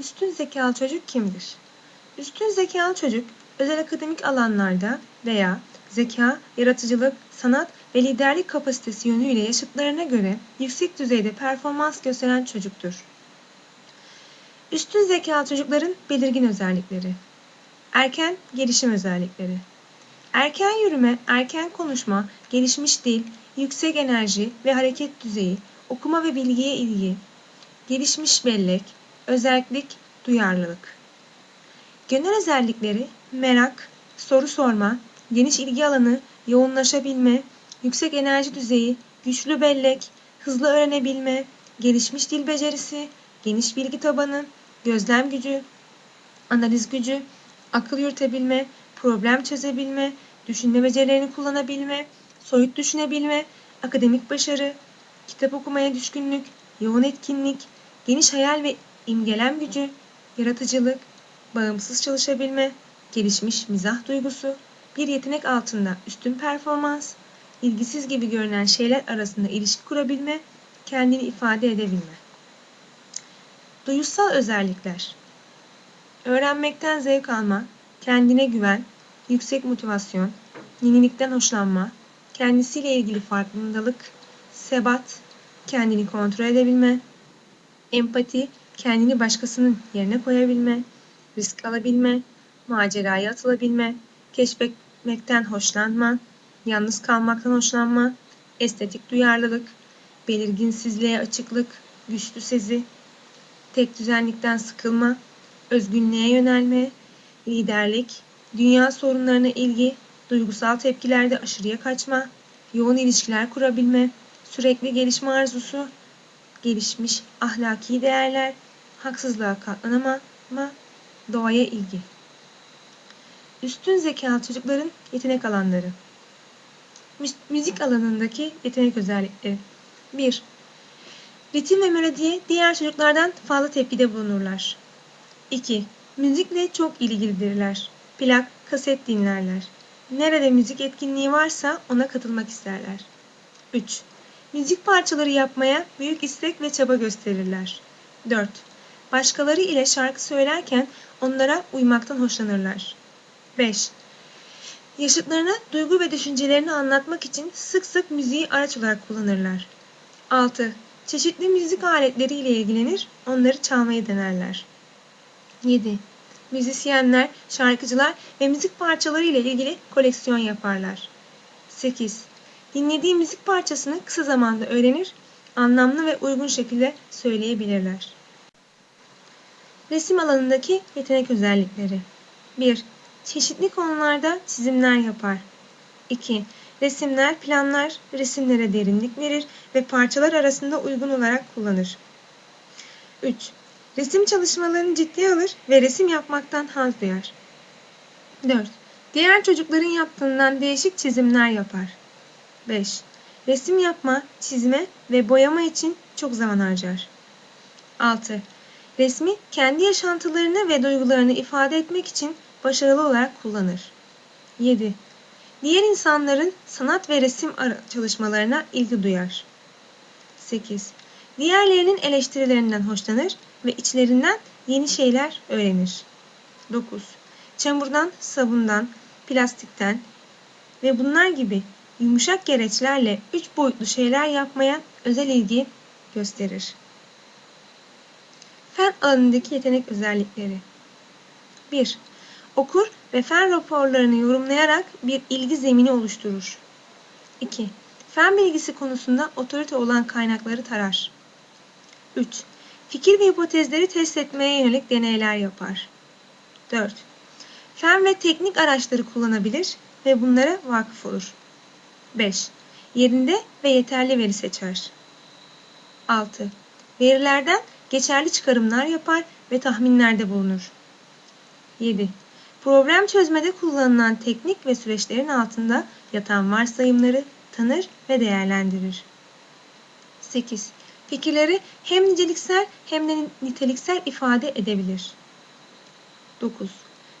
Üstün zekalı çocuk kimdir? Üstün zekalı çocuk özel akademik alanlarda veya zeka, yaratıcılık, sanat ve liderlik kapasitesi yönüyle yaşıtlarına göre yüksek düzeyde performans gösteren çocuktur. Üstün zekalı çocukların belirgin özellikleri. Erken gelişim özellikleri. Erken yürüme, erken konuşma, gelişmiş dil, yüksek enerji ve hareket düzeyi, okuma ve bilgiye ilgi, gelişmiş bellek, özellik, duyarlılık. Genel özellikleri merak, soru sorma, geniş ilgi alanı, yoğunlaşabilme, yüksek enerji düzeyi, güçlü bellek, hızlı öğrenebilme, gelişmiş dil becerisi, geniş bilgi tabanı, gözlem gücü, analiz gücü, akıl yürütebilme, problem çözebilme, düşünme becerilerini kullanabilme, soyut düşünebilme, akademik başarı, kitap okumaya düşkünlük, yoğun etkinlik, geniş hayal ve imgelem gücü, yaratıcılık, bağımsız çalışabilme, gelişmiş mizah duygusu, bir yetenek altında üstün performans, ilgisiz gibi görünen şeyler arasında ilişki kurabilme, kendini ifade edebilme. Duyusal özellikler Öğrenmekten zevk alma, kendine güven, yüksek motivasyon, yenilikten hoşlanma, kendisiyle ilgili farkındalık, sebat, kendini kontrol edebilme, empati, kendini başkasının yerine koyabilme, risk alabilme, maceraya atılabilme, keşfetmekten hoşlanma, yalnız kalmaktan hoşlanma, estetik duyarlılık, belirginsizliğe açıklık, güçlü sezi, tek düzenlikten sıkılma, özgünlüğe yönelme, liderlik, dünya sorunlarına ilgi, duygusal tepkilerde aşırıya kaçma, yoğun ilişkiler kurabilme, sürekli gelişme arzusu, gelişmiş ahlaki değerler, haksızlığa katlanamama, doğaya ilgi. Üstün zekalı çocukların yetenek alanları. Müzik alanındaki yetenek özellikleri. 1. Ritim ve melodiye diğer çocuklardan fazla tepkide bulunurlar. 2. Müzikle çok ilgilidirler. Plak, kaset dinlerler. Nerede müzik etkinliği varsa ona katılmak isterler. 3. Müzik parçaları yapmaya büyük istek ve çaba gösterirler. 4. Başkaları ile şarkı söylerken onlara uymaktan hoşlanırlar. 5. Yaşıtlarına duygu ve düşüncelerini anlatmak için sık sık müziği araç olarak kullanırlar. 6. Çeşitli müzik aletleriyle ilgilenir, onları çalmayı denerler. 7. Müzisyenler, şarkıcılar ve müzik parçaları ile ilgili koleksiyon yaparlar. 8. Dinlediği müzik parçasını kısa zamanda öğrenir, anlamlı ve uygun şekilde söyleyebilirler. Resim alanındaki yetenek özellikleri 1. Çeşitli konularda çizimler yapar. 2. Resimler, planlar, resimlere derinlik verir ve parçalar arasında uygun olarak kullanır. 3. Resim çalışmalarını ciddiye alır ve resim yapmaktan haz duyar. 4. Diğer çocukların yaptığından değişik çizimler yapar. 5. Resim yapma, çizme ve boyama için çok zaman harcar. 6. Resmi kendi yaşantılarını ve duygularını ifade etmek için başarılı olarak kullanır. 7. Diğer insanların sanat ve resim çalışmalarına ilgi duyar. 8. Diğerlerinin eleştirilerinden hoşlanır ve içlerinden yeni şeyler öğrenir. 9. Çamurdan, sabundan, plastikten ve bunlar gibi yumuşak gereçlerle üç boyutlu şeyler yapmaya özel ilgi gösterir. Fen alanındaki yetenek özellikleri 1. Okur ve fen raporlarını yorumlayarak bir ilgi zemini oluşturur. 2. Fen bilgisi konusunda otorite olan kaynakları tarar. 3. Fikir ve hipotezleri test etmeye yönelik deneyler yapar. 4. Fen ve teknik araçları kullanabilir ve bunlara vakıf olur. 5. Yerinde ve yeterli veri seçer. 6. Verilerden geçerli çıkarımlar yapar ve tahminlerde bulunur. 7. Problem çözmede kullanılan teknik ve süreçlerin altında yatan varsayımları tanır ve değerlendirir. 8. Fikirleri hem niceliksel hem de niteliksel ifade edebilir. 9.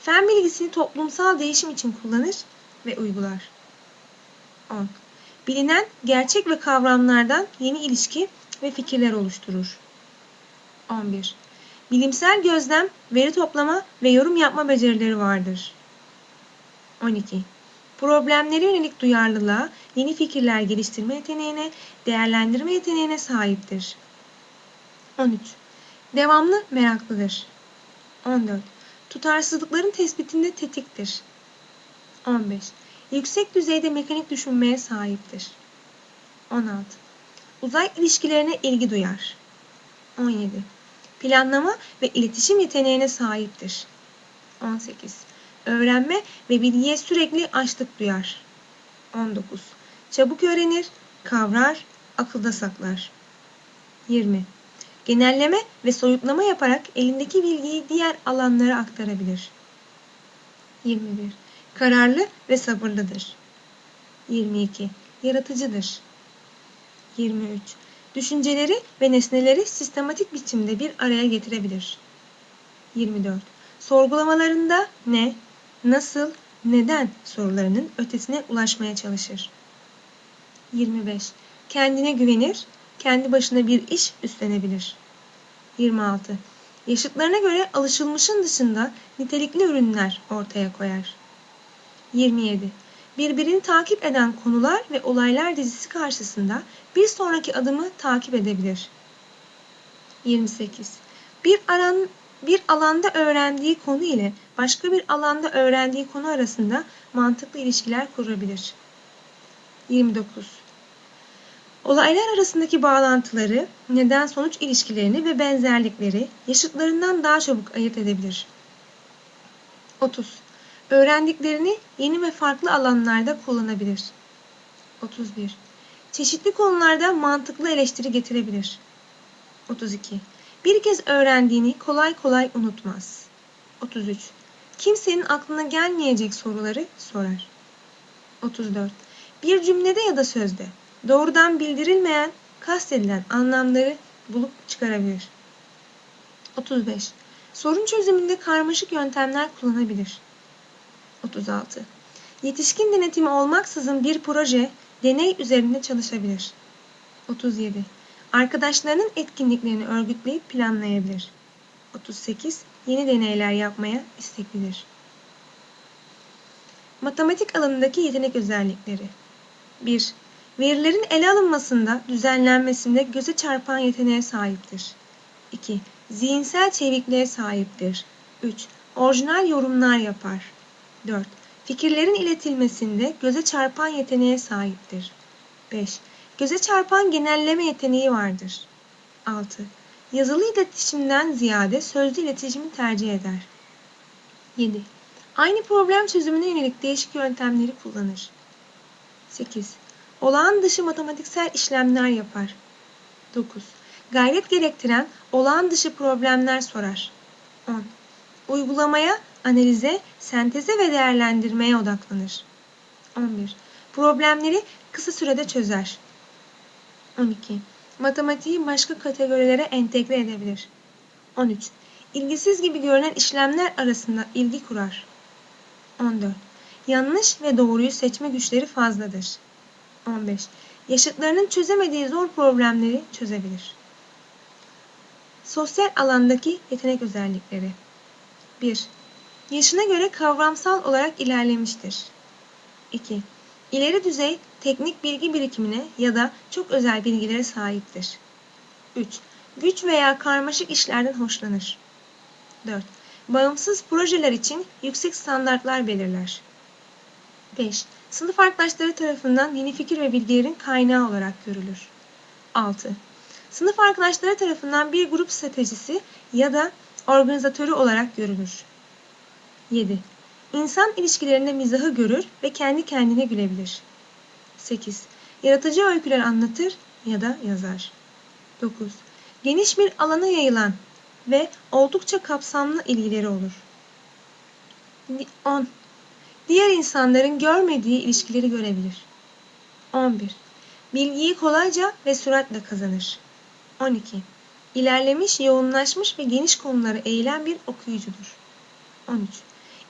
Fen bilgisini toplumsal değişim için kullanır ve uygular. 10. Bilinen gerçek ve kavramlardan yeni ilişki ve fikirler oluşturur. 11. Bilimsel gözlem, veri toplama ve yorum yapma becerileri vardır. 12. Problemlere yönelik duyarlılığa, yeni fikirler geliştirme yeteneğine, değerlendirme yeteneğine sahiptir. 13. Devamlı meraklıdır. 14. Tutarsızlıkların tespitinde tetiktir. 15. Yüksek düzeyde mekanik düşünmeye sahiptir. 16. Uzay ilişkilerine ilgi duyar. 17. Planlama ve iletişim yeteneğine sahiptir. 18. Öğrenme ve bilgiye sürekli açlık duyar. 19. Çabuk öğrenir, kavrar, akılda saklar. 20. Genelleme ve soyutlama yaparak elindeki bilgiyi diğer alanlara aktarabilir. 21. Kararlı ve sabırlıdır. 22. Yaratıcıdır. 23. Düşünceleri ve nesneleri sistematik biçimde bir araya getirebilir. 24. Sorgulamalarında ne, nasıl, neden sorularının ötesine ulaşmaya çalışır. 25. Kendine güvenir, kendi başına bir iş üstlenebilir. 26. Yaşıtlarına göre alışılmışın dışında nitelikli ürünler ortaya koyar. 27. Birbirini takip eden konular ve olaylar dizisi karşısında bir sonraki adımı takip edebilir. 28. Bir, aran, bir alanda öğrendiği konu ile başka bir alanda öğrendiği konu arasında mantıklı ilişkiler kurabilir. 29. Olaylar arasındaki bağlantıları, neden-sonuç ilişkilerini ve benzerlikleri yaşıtlarından daha çabuk ayırt edebilir. 30. Öğrendiklerini yeni ve farklı alanlarda kullanabilir. 31. Çeşitli konularda mantıklı eleştiri getirebilir. 32. Bir kez öğrendiğini kolay kolay unutmaz. 33. Kimsenin aklına gelmeyecek soruları sorar. 34. Bir cümlede ya da sözde doğrudan bildirilmeyen, kastedilen anlamları bulup çıkarabilir. 35. Sorun çözümünde karmaşık yöntemler kullanabilir. 36. Yetişkin denetimi olmaksızın bir proje, deney üzerinde çalışabilir. 37. Arkadaşlarının etkinliklerini örgütleyip planlayabilir. 38. Yeni deneyler yapmaya isteklidir. Matematik alanındaki yetenek özellikleri 1. Verilerin ele alınmasında, düzenlenmesinde göze çarpan yeteneğe sahiptir. 2. Zihinsel çevikliğe sahiptir. 3. Orijinal yorumlar yapar. 4. Fikirlerin iletilmesinde göze çarpan yeteneğe sahiptir. 5. Göze çarpan genelleme yeteneği vardır. 6. Yazılı iletişimden ziyade sözlü iletişimi tercih eder. 7. Aynı problem çözümüne yönelik değişik yöntemleri kullanır. 8. Olağan dışı matematiksel işlemler yapar. 9. Gayret gerektiren olağan dışı problemler sorar. 10. Uygulamaya, analize, senteze ve değerlendirmeye odaklanır. 11. Problemleri kısa sürede çözer. 12. Matematiği başka kategorilere entegre edebilir. 13. İlgisiz gibi görünen işlemler arasında ilgi kurar. 14. Yanlış ve doğruyu seçme güçleri fazladır. 15. Yaşıtlarının çözemediği zor problemleri çözebilir. Sosyal alandaki yetenek özellikleri 1. Yaşına göre kavramsal olarak ilerlemiştir. 2. İleri düzey teknik bilgi birikimine ya da çok özel bilgilere sahiptir. 3. Güç veya karmaşık işlerden hoşlanır. 4. Bağımsız projeler için yüksek standartlar belirler. 5. Sınıf arkadaşları tarafından yeni fikir ve bilgilerin kaynağı olarak görülür. 6. Sınıf arkadaşları tarafından bir grup stratejisi ya da organizatörü olarak görülür. 7. İnsan ilişkilerinde mizahı görür ve kendi kendine gülebilir. 8. Yaratıcı öyküler anlatır ya da yazar. 9. Geniş bir alana yayılan ve oldukça kapsamlı ilgileri olur. 10. Diğer insanların görmediği ilişkileri görebilir. 11. Bilgiyi kolayca ve süratle kazanır. 12. İlerlemiş, yoğunlaşmış ve geniş konuları eğilen bir okuyucudur. 13.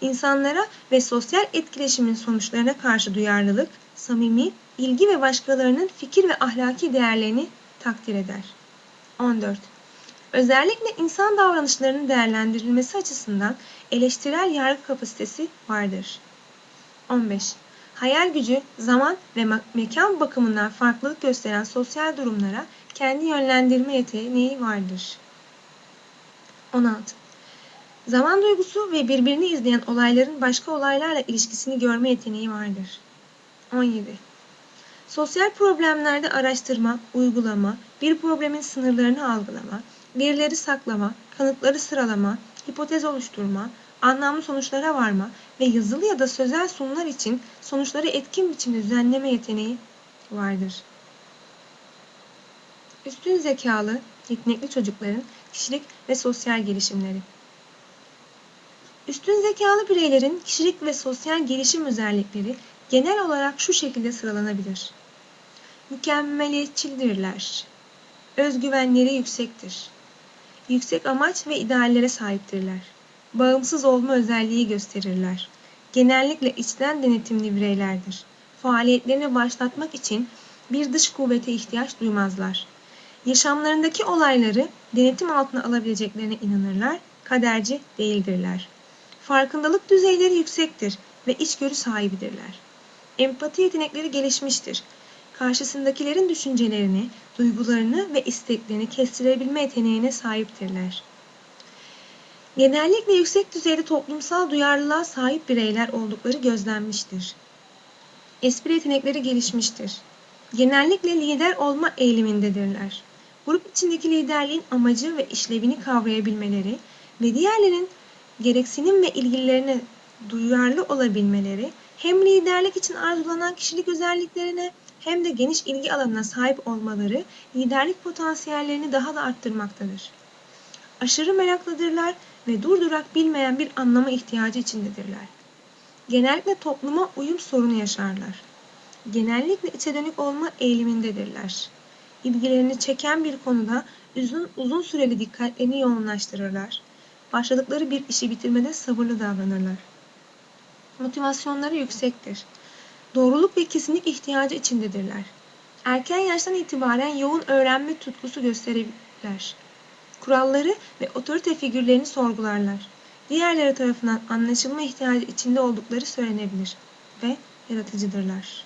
İnsanlara ve sosyal etkileşimin sonuçlarına karşı duyarlılık, samimi, ilgi ve başkalarının fikir ve ahlaki değerlerini takdir eder. 14. Özellikle insan davranışlarının değerlendirilmesi açısından eleştirel yargı kapasitesi vardır. 15. Hayal gücü, zaman ve mekan bakımından farklılık gösteren sosyal durumlara kendi yönlendirme yeteneği vardır. 16. Zaman duygusu ve birbirini izleyen olayların başka olaylarla ilişkisini görme yeteneği vardır. 17. Sosyal problemlerde araştırma, uygulama, bir problemin sınırlarını algılama, verileri saklama, kanıtları sıralama, hipotez oluşturma, anlamlı sonuçlara varma ve yazılı ya da sözel sunular için sonuçları etkin biçimde düzenleme yeteneği vardır. Üstün zekalı, yetenekli çocukların kişilik ve sosyal gelişimleri. Üstün zekalı bireylerin kişilik ve sosyal gelişim özellikleri genel olarak şu şekilde sıralanabilir. Mükemmeliyetçidirler. Özgüvenleri yüksektir. Yüksek amaç ve ideallere sahiptirler. Bağımsız olma özelliği gösterirler. Genellikle içten denetimli bireylerdir. Faaliyetlerini başlatmak için bir dış kuvvete ihtiyaç duymazlar. Yaşamlarındaki olayları denetim altına alabileceklerine inanırlar, kaderci değildirler. Farkındalık düzeyleri yüksektir ve içgörü sahibidirler. Empati yetenekleri gelişmiştir. Karşısındakilerin düşüncelerini, duygularını ve isteklerini kestirebilme yeteneğine sahiptirler. Genellikle yüksek düzeyde toplumsal duyarlılığa sahip bireyler oldukları gözlenmiştir. Espri yetenekleri gelişmiştir. Genellikle lider olma eğilimindedirler. Grup içindeki liderliğin amacı ve işlevini kavrayabilmeleri ve diğerlerin gereksinim ve ilgilerine duyarlı olabilmeleri hem liderlik için arzulanan kişilik özelliklerine hem de geniş ilgi alanına sahip olmaları liderlik potansiyellerini daha da arttırmaktadır. Aşırı meraklıdırlar ve durdurak bilmeyen bir anlama ihtiyacı içindedirler. Genellikle topluma uyum sorunu yaşarlar. Genellikle içe dönük olma eğilimindedirler. İlgilerini çeken bir konuda uzun, uzun süreli dikkatlerini yoğunlaştırırlar. Başladıkları bir işi bitirmede sabırlı davranırlar. Motivasyonları yüksektir doğruluk ve kesinlik ihtiyacı içindedirler. Erken yaştan itibaren yoğun öğrenme tutkusu gösterirler. Kuralları ve otorite figürlerini sorgularlar. Diğerleri tarafından anlaşılma ihtiyacı içinde oldukları söylenebilir ve yaratıcıdırlar.